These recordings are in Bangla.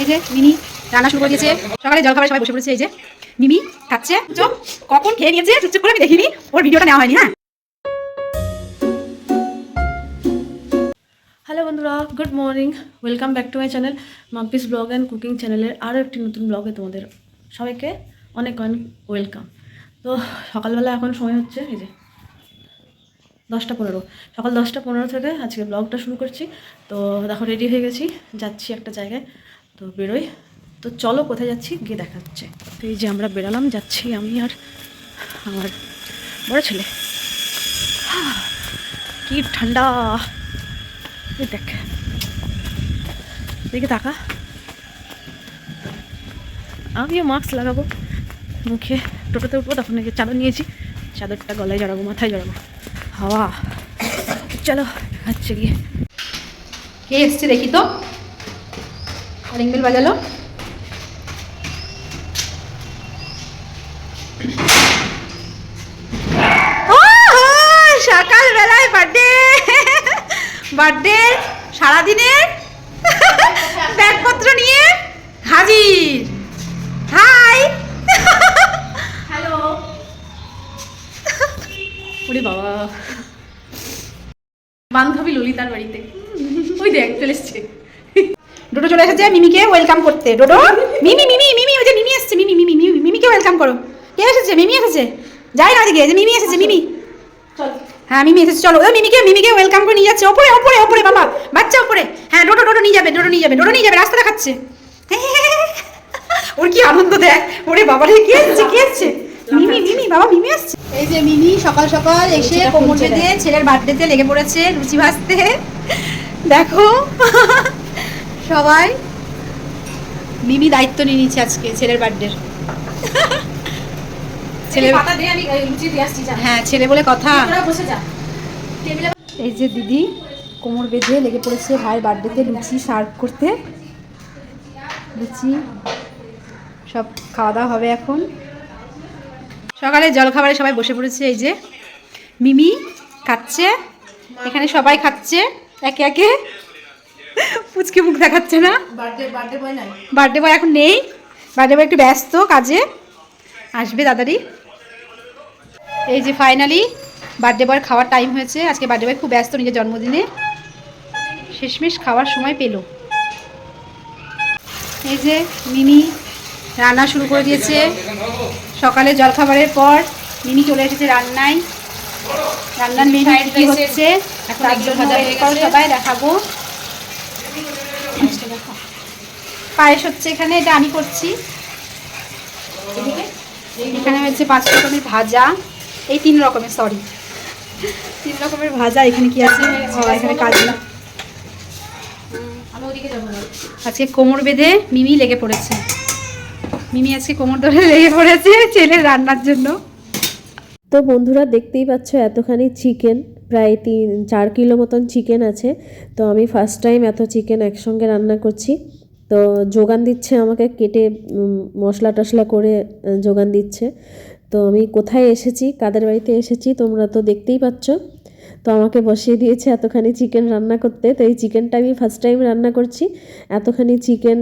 এই যে মিমি রান্না শুরু সবাই বসে পড়েছে, এই যে মিমি খাচ্ছে। চো কখন খেয়ে নিয়েছে চুপচুপ করে আমি দেখিনি, ওর ভিডিওটা নেওয়া হয়নি হ্যাঁ? হ্যালো বন্ধুরা good morning welcome back to my channel Mampi's blog and cooking চ্যানেলের আরও একটি নতুন ব্লগে তোমাদের সবাইকে অনেক অনেক ওয়েলকাম তো সকালবেলা এখন সময় হচ্ছে, এই যে দশটা পনেরো। সকাল দশটা পনেরো থেকে আজকে ব্লগটা শুরু করছি। তো দেখো রেডি হয়ে গেছি, যাচ্ছি একটা জায়গায়। তো বেরোই। তো চলো কোথায় যাচ্ছি গিয়ে দেখা হচ্ছে তো এই যে আমরা বেরালাম, যাচ্ছি আমি আর আমার বড় ছেলে। কি ঠান্ডা। দেখ। দেখে তাকা। আমিও মাস্ক লাগাবো। মুখে টোটোতে উঠবো, তখন নাকি চাদর নিয়েছি। চাদরটা গলায় জড়াবো, মাথায় জড়াবো। হাওয়া। চলো হচ্ছে গিয়ে। কে এসছে দেখি তো? কলিং বেল বাজালো। সকাল বেলায় বার্থডে বার্থডে সারাদিনের ব্যাগপত্র নিয়ে হাজির। হাই হ্যালো ওরে বাবা। বান্ধবী ললিতার বাড়িতে। ওই দেখ চলে এসছে। ডোডো চলে এসেছে মিমিকে ওয়েলকাম করতে। ডোডো? মিমি মিমি মিমি ওই যে মিমি এসেছে মিমি মিমি মিমি মিমিকে ওয়েলকাম করো। কে এসেছে? মিমি এসেছে? যাই না এই যে মিমি এসেছে মিমি। চল। হ্যাঁ মিমি এসেছে চলো। মিমিকে মিমিকে ওয়েলকাম করে নিয়ে যাচ্ছে। ওপরে ওপরে ওপরে বাবা। বাচ্চা ওপরে। হ্যাঁ ডোডো ডোডো নিয়ে যাবে ডোডো নিয়ে যাবে ডোডো নিয়ে যাবে রাস্তা দেখাচ্ছে। ওর কি আনন্দ দেখ। ওরে বাবা রে কে এসেছে কে এসেছে? মিমি মিমি বাবা মিমি আসছে এই যে মিমি সকাল সকাল এসে কোমর বেঁধে ছেলের বার্থডেতে লেগে পড়েছে লুচি ভাজতে দেখো। সবাই। মিমি দায়িত্ব নিয়ে নিচ্ছে আজকে ছেলের বার্থডের ছেলে হ্যাঁ ছেলে বলে কথা। এই যে দিদি কোমর বেঁধে লেগে পড়েছে ভাইয়ের বার্থডেতে লুচি সার্ভ করতে। লুচি সব খাওয়া দাওয়া হবে এখন। সকালে জলখাবারে সবাই বসে পড়েছে এই যে। মিমি খাচ্ছে এখানে সবাই খাচ্ছে একে একে। পুচকে মুখ দেখাচ্ছে না? বার্থডে বয় এখন নেই। বার্থডে বয় একটু ব্যস্ত কাজে। আসবে তাড়াতাড়ি। এই যে ফাইনালি বার্থডে বয়ের খাওয়ার টাইম হয়েছে। আজকে বার্থডে বয় খুব ব্যস্ত নিজের জন্মদিনে। শেষমেশ খাওয়ার সময় পেল। এই যে মিনি রান্না শুরু করে দিয়েছে। সকালে জলখাবারের পর মিনি চলে এসেছে রান্নায়। রান্নার মেনু কি হচ্ছে? তার জন্য গেছে। সবাই দেখাবো। পায়েস হচ্ছে এখানে এটা আমি করছি। এখানে হচ্ছে পাঁচ রকমের ভাজা। এই তিন রকমের সরি তিন রকমের ভাজা এখানে কি আছে? ও, এখানে কাজু। আমি ওদিকে যাব না। আজকে কোমর বেঁধে মিমি লেগে পড়েছে। মিমি আজকে কোমর ধরে লেগে পড়েছে ছেলের রান্নার জন্য। তো বন্ধুরা দেখতেই পাচ্ছ এতখানি চিকেন প্রায় তিন চার কিলো মতন চিকেন আছে। তো আমি ফার্স্ট টাইম এত চিকেন একসঙ্গে রান্না করছি। তো যোগান দিচ্ছে আমাকে, কেটে মশলা টশলা করে যোগান দিচ্ছে। তো আমি কোথায় এসেছি, কাদের বাড়িতে এসেছি, তোমরা তো দেখতেই পাচ্ছ। তো আমাকে বসিয়ে দিয়েছে এতখানি চিকেন রান্না করতে। তো এই চিকেনটা আমি ফার্স্ট টাইম রান্না করছি। এতখানি চিকেন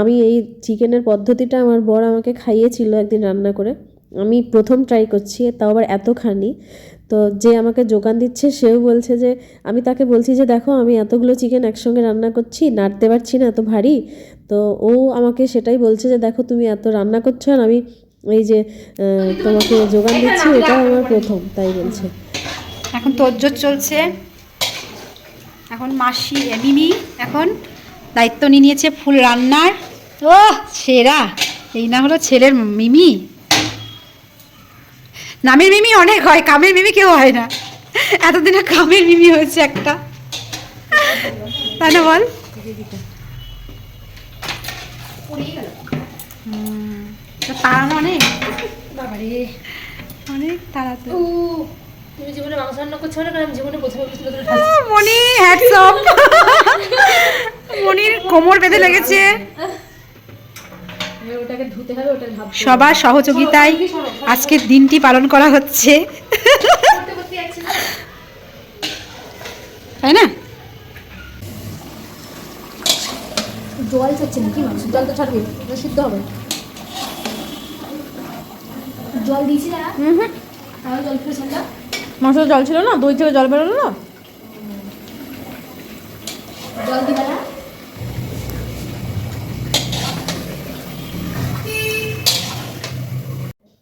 আমি এই চিকেনের পদ্ধতিটা আমার বর আমাকে খাইয়েছিল একদিন রান্না করে। আমি প্রথম ট্রাই করছি, তাও আবার এতখানি। তো যে আমাকে যোগান দিচ্ছে, সেও বলছে যে, আমি তাকে বলছি যে, দেখো, আমি এতগুলো চিকেন একসঙ্গে রান্না করছি, নাড়তে পারছি না, এত ভারী। তো ও আমাকে সেটাই বলছে যে, দেখো, তুমি এত রান্না করছ আর আমি এই যে তোমাকে যোগান দিচ্ছি এটা আমার প্রথম, তাই বলছে। এখন তোরজোর চলছে। এখন মাসি মিমি এখন দায়িত্ব নিয়ে নিয়েছে ফুল রান্নার। ও সেরা! এই না হলো ছেলের মিমি। নামের মিমি অনেক হয় কামের মিমি কেউ হয় না। এতদিনে কামের মিমি হয়েছে একটা। তাই না বল? অনেক? অনেক তুমি জীবনে মাংস রান্না করছ না কারণ জীবনে প্রথমে বুঝতে আহ, মনি হ্যাটস অফ মনির কোমর বেঁধে লেগেছে। সবার সহযোগিতায় আজকের দিনটি পালন করা হচ্ছে। তাই না? জল নাকি মাংস জল তো ছাড়বি সিদ্ধ হবে। জল দিয়েছি না? ফেলে জল ছিল না? দই থেকে জল বেরোলো? না জল দিবা না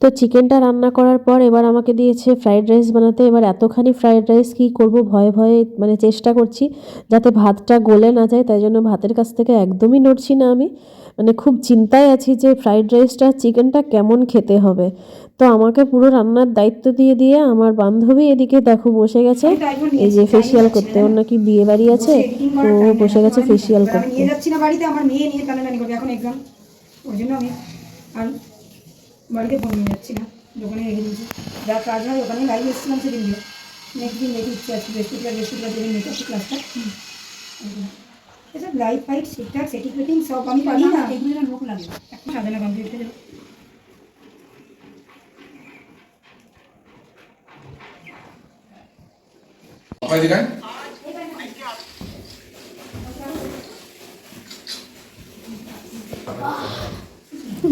তো চিকেনটা রান্না করার পর এবার আমাকে দিয়েছে ফ্রাইড রাইস বানাতে। এবার এতখানি ফ্রাইড রাইস কী করব? ভয়ে ভয়ে মানে চেষ্টা করছি যাতে ভাতটা গলে না যায় তাই জন্য ভাতের কাছ থেকে একদমই নড়ছি না আমি। মানে খুব চিন্তায় আছি যে ফ্রাইড রাইসটা চিকেনটা কেমন খেতে হবে। তো আমাকে পুরো রান্নার দায়িত্ব দিয়ে দিয়ে আমার বান্ধবী এদিকে দেখো বসে গেছে। এই যে ফেসিয়াল করতে ওর নাকি বিয়ে বাড়ি আছে। তো ও বসে গেছে ফেসিয়াল করতে। নিয়ে যাচ্ছি না বাড়িতে আমার মেয়ে নিয়ে এখন এক্সাম ওই জন্য আমি আর বাড়িতে ফোন নিয়ে যাচ্ছি না দোকানে রেখে দিয়েছি। যা কাজ হয় ওখানে লাইভ এসেছিলাম সেদিন দিয়ে। নেক্সট দিন দেখে ইচ্ছে আছে বৃহস্পতিবার বৃহস্পতিবার দেবেন মেকআপ ক্লাসটা এসব লাইট ফাইট ঠিকঠাক সেটিং ফেটিং সব আমি পারি না। এগুলো লোক লাগে। এখন সাজানো কমপ্লিট হয়ে যাবে।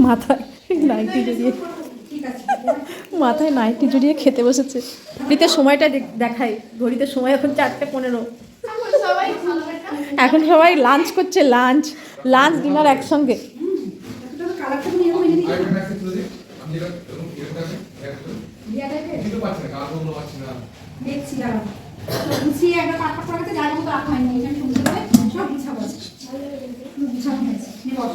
মাথায়। নাইটি জড়িয়ে মাথায় নাইটি জড়িয়ে খেতে বসেছে। ঘড়িতে সময়টা দেখ- দেখাই। ঘড়িতে সময় এখন চারটে পনেরো। এখন সবাই লাঞ্চ করছে লাঞ্চ লাঞ্চ ডিনার একসঙ্গে। সব গুছাবো আছে গুছানো হয়েছে নে বস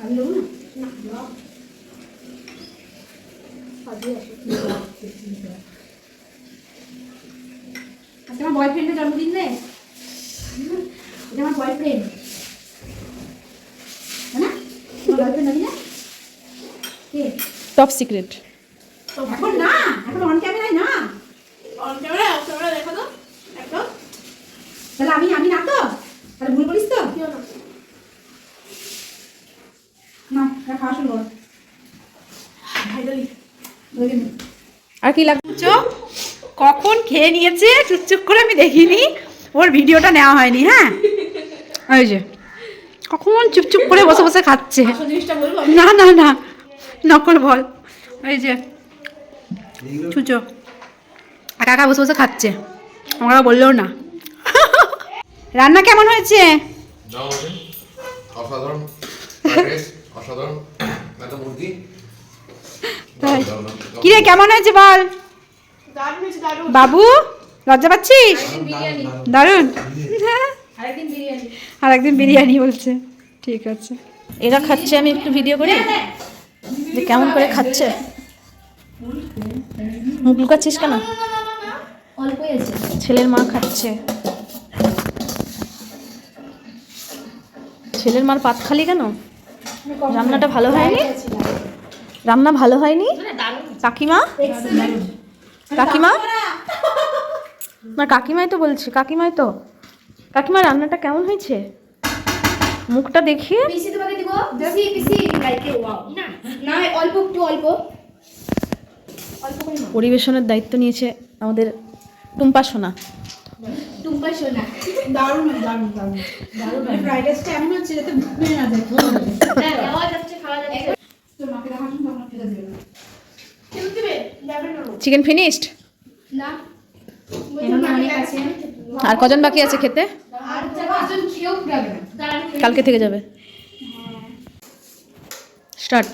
আমি নেব না আজকে আমার বয়ফ্রেন্ডের জন্মদিন রে এটা আমার বয়ফ্রেন্ড না বয়ফ্রেন্ড নাকি না কে টপ সিক্রেট এখন না এখন অন ক্যামেরায় না অন ক্যামেরা অফ ক্যামেরা দেখো তো একদম তাহলে আমি আমি না তো তাহলে ভুল করিস তো কেউ না না এটা খাওয়া শুরু কর ভাইরালি দেখে নে। আর কি লাগবে কখন খেয়ে নিয়েছে? চুপচুপ করে আমি দেখিনি। ওর ভিডিওটা নেওয়া হয়নি হ্যাঁ? ওই যে কখন চুপচুপ করে বসে বসে খাচ্ছে। না না না নকল বল। ওই যে চুচো একা একা বসে বসে খাচ্ছে। আমরা বললেও না। রান্না কেমন হয়েছে? অসাধারণ। অসাধারণ। মুরগি। কিরে, কেমন হয়েছে বল? বাবু, লজ্জা পাচ্ছিস? দারুণ। আর একদিন বিরিয়ানি বলছে। ঠিক আছে। এরা খাচ্ছে, আমি একটু ভিডিও করি। যে কেমন করে খাচ্ছে। মুখ লুকাচ্ছিস কেন? ছেলের মা খাচ্ছে। ছেলের মার পাত খালি কেন? রান্নাটা ভালো হয়নি? রান্না ভালো হয়নি? কাকিমা? কাকিমা? না কাকিমাই তো বলছে কাকিমাই তো। কাকিমা রান্নাটা কেমন হয়েছে? মুখটা দেখিয়ে। পিসি তোমাকে দিব। পিসি পিসি। লাইকে ওয়াও না না অল্প একটু অল্প। অল্প করে পরিবেশনের দায়িত্ব নিয়েছে আমাদের টুম্পা সোনা। টুম্পা সোনা। দারুণ দারুণ দারুণ। দারুণ ফ্রাইড রাইসটা এমন হচ্ছে যাতে ভুলে না যায় হ্যাঁ খাওয়া যাচ্ছে। মাকে দেখার জন্য ফেলে চিকেন ফিনিশড আর কজন বাকি আছে খেতে? কালকে থেকে যাবে। স্টার্ট।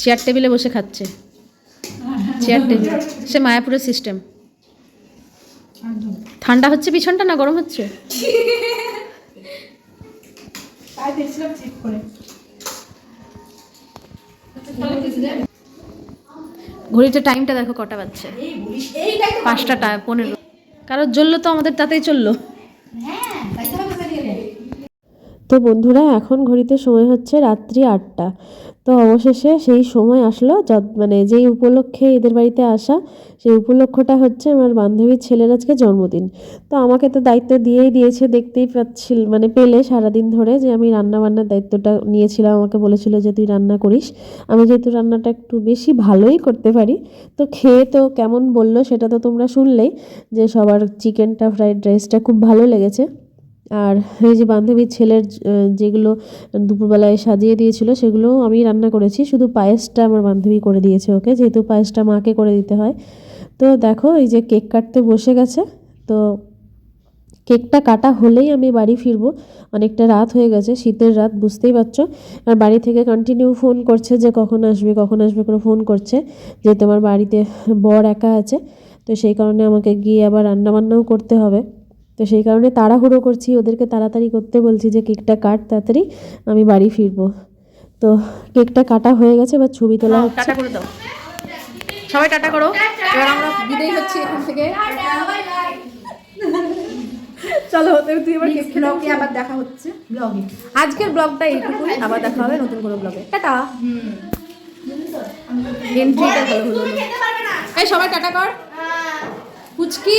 চেয়ার টেবিলে বসে খাচ্ছে। চেয়ার টেবিল সে মায়াপুরের সিস্টেম ঠান্ডা হচ্ছে পিছনটা না গরম হচ্ছে? তাই দেখছিলাম চেক করে। ঘড়িটা টাইমটা দেখো কটা বাজছে। পাঁচটা টা, পনেরো। কারোর জ্বললো তো আমাদের, তাতেই চলল। তো বন্ধুরা, এখন ঘড়িতে সময় হচ্ছে রাত্রি আটটা। তো অবশেষে সেই সময় আসলো মানে যেই উপলক্ষে এদের বাড়িতে আসা, সেই উপলক্ষটা হচ্ছে আমার বান্ধবীর ছেলের আজকে জন্মদিন। তো আমাকে তো দায়িত্ব দিয়েই দিয়েছে, দেখতেই পাচ্ছিল মানে পেলে সারাদিন ধরে যে আমি রান্না বান্নার দায়িত্বটা নিয়েছিলাম। আমাকে বলেছিল যে তুই রান্না করিস। আমি যেহেতু রান্নাটা একটু বেশি ভালোই করতে পারি, তো খেয়ে তো কেমন বলল সেটা তো তোমরা শুনলেই যে সবার চিকেনটা, ফ্রাইড রাইসটা খুব ভালো লেগেছে। আর এই যে বান্ধবীর ছেলের যেগুলো দুপুরবেলায় সাজিয়ে দিয়েছিল, সেগুলোও আমি রান্না করেছি। শুধু পায়েসটা আমার বান্ধবী করে দিয়েছে ওকে, যেহেতু পায়েসটা মাকে করে দিতে হয়। তো দেখো, এই যে কেক কাটতে বসে গেছে। তো কেকটা কাটা হলেই আমি বাড়ি ফিরবো। অনেকটা রাত হয়ে গেছে, শীতের রাত, বুঝতেই পারছ? আর বাড়ি থেকে কন্টিনিউ ফোন করছে যে কখন আসবে কখন আসবে করে ফোন করছে যে তোমার বাড়িতে বর একা আছে। তো সেই কারণে আমাকে গিয়ে আবার রান্নাবান্নাও করতে হবে। তো সেই কারণে তাড়াহুড়ো করছি ওদেরকে তাড়াতাড়ি করতে বলছি যে কেকটা কাট তাড়াতাড়ি আমি বাড়ি ফিরবো। তো কেকটা কাটা হয়ে গেছে এবার ছবি তোলা হচ্ছে। করে দাও। সবাই টাটা করো। এবার আমরা বিদায় হচ্ছি এখান থেকে। চলো তুই এবার ব্লগে আবার দেখা হচ্ছে। ব্লগে। আজকের ব্লগটা এইটুকুই। আবার দেখা হবে নতুন কোনো ব্লগে। টাটা। এন্ট্রিটা ভালো হলো। এই সবাই টাটা কর। পুচকি